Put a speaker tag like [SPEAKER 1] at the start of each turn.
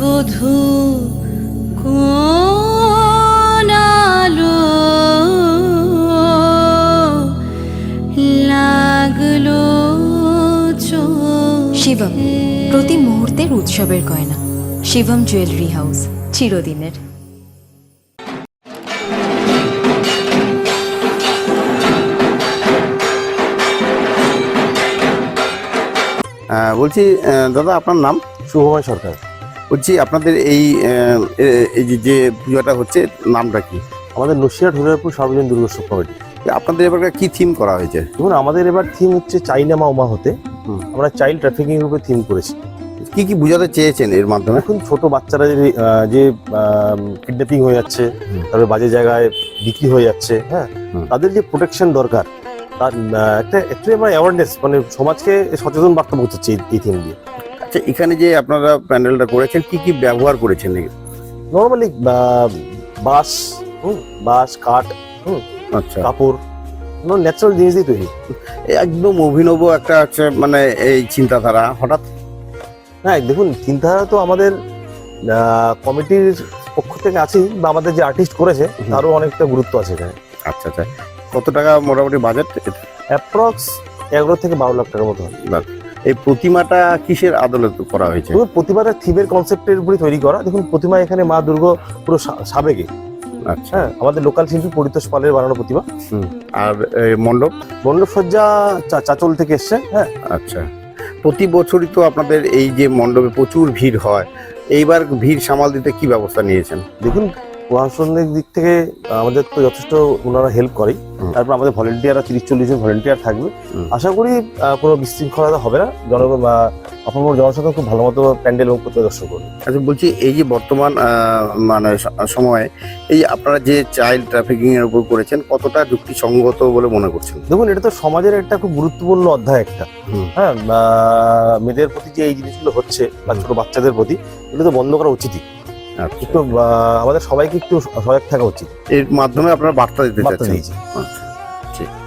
[SPEAKER 1] বধূ কোন আলো লাগল
[SPEAKER 2] শিবম প্রতি মুহূর্তের উৎসবের গয়না। শিবম জুয়েলারি হাউস চিরদিনের।
[SPEAKER 3] বলছি দাদা আপনার নাম?
[SPEAKER 4] শুভময় সরকার।
[SPEAKER 3] বলছি আপনাদের এই এই যে- পুজোটা হচ্ছে নামটা কি?
[SPEAKER 4] আমাদের নসিয়াট হরিরাপুর সর্বজন দুর্গোৎসব কমিটি।
[SPEAKER 3] আপনাদের এবার কি থিম করা হয়েছে?
[SPEAKER 4] দেখুন আমাদের এবার থিম হচ্ছে চাইনা মা উমা হতে। আমরা চাইল্ড ট্রাফিকিং উপর থিম করেছি।
[SPEAKER 3] কি কি বোঝাতে চেয়েছেন এর মাধ্যমে?
[SPEAKER 4] এখন ছোট বাচ্চারা যে যে কিডন্যাপিং হয়ে যাচ্ছে। তারপরে বাজে জায়গায় বিক্রি হয়ে যাচ্ছে হ্যাঁ? তাদের যে প্রোটেকশন দরকার তার একটা অ্যাওয়ারনেস মানে সমাজকে সচেতন বার্তা পৌঁছাচ্ছে এই থিম দিয়ে।
[SPEAKER 3] আচ্ছা এখানে যে আপনারা প্যান্ডেলটা করেছেন কি কি ব্যবহার করেছেন
[SPEAKER 4] নর্মালি বাঁশ হুম, বাঁশ কাঠ
[SPEAKER 3] আচ্ছা।
[SPEAKER 4] কাপড় ন্যাচারাল জিনিস দিয়ে তৈরি।
[SPEAKER 3] একদম অভিনব একটা হচ্ছে মানে এই চিন্তাধারা হঠাৎ?
[SPEAKER 4] হ্যাঁ দেখুন চিন্তাধারা তো আমাদের কমিটির পক্ষ থেকে আছেই বা আমাদের যে আর্টিস্ট করেছে
[SPEAKER 3] হুম।
[SPEAKER 4] তারও অনেকটা গুরুত্ব আছে এখানে।
[SPEAKER 3] আচ্ছা আচ্ছা। কত টাকা মোটামুটি বাজেট
[SPEAKER 4] অ্যাপ্রক্স এগারো থেকে বারো লাখ টাকার মতো হবে।
[SPEAKER 3] এই প্রতিমাটা কিসের আদলত করা হয়েছে?
[SPEAKER 4] প্রতিমাটা থিমের কনসেপ্টের উপরে তৈরি করা। দেখুন প্রতিমা এখানে মা দুর্গ পুরো সা- সাবেকে।
[SPEAKER 3] আচ্ছা।
[SPEAKER 4] হ্যাঁ আমাদের লোকাল শিল্পী পরিতোষ পালের বানানো প্রতিমা।
[SPEAKER 3] আর এই মণ্ডপ?
[SPEAKER 4] মণ্ডপসজ্জা চা- চাচল থেকে এসছে হ্যাঁ।
[SPEAKER 3] আচ্ছা। প্রতি বছরই তো আপনাদের এই যে মণ্ডপে প্রচুর ভিড় হয়। এইবার ভিড় সামাল দিতে কি ব্যবস্থা নিয়েছেন?
[SPEAKER 4] দেখুন প্রশাসনের দিক থেকে আমাদের তো যথেষ্ট ওনারা হেল্প করে। তারপর আমাদের ভলেন্টিয়াররা তিরিশ চল্লিশ জন ভলেন্টিয়ার থাকবে। আশা করি কোনো বিশৃঙ্খলতা হবে না। জনগণ বা অপর জনসাধারণ খুব ভালো মতো প্যান্ডেল এবং পরিদর্শন করবে।
[SPEAKER 3] আচ্ছা বলছি এই যে বর্তমান মানে সময়ে এই আপনারা যে চাইল্ড ট্রাফিকিং এর উপর করেছেন কতটা যুক্তিসঙ্গত বলে মনে করছেন?
[SPEAKER 4] দেখুন এটা তো সমাজের একটা খুব গুরুত্বপূর্ণ অধ্যায় একটা। হ্যাঁ মেয়েদের প্রতি যে এই জিনিসগুলো হচ্ছে বা ছোট বাচ্চাদের প্রতি এগুলো তো বন্ধ করা উচিতই।
[SPEAKER 3] আচ্ছা।
[SPEAKER 4] আমাদের সবাইকে একটু সজাগ থাকা উচিত।
[SPEAKER 3] এর মাধ্যমে আপনারা বার্তা দিতে চাচ্ছেন। আচ্ছা। ঠিক।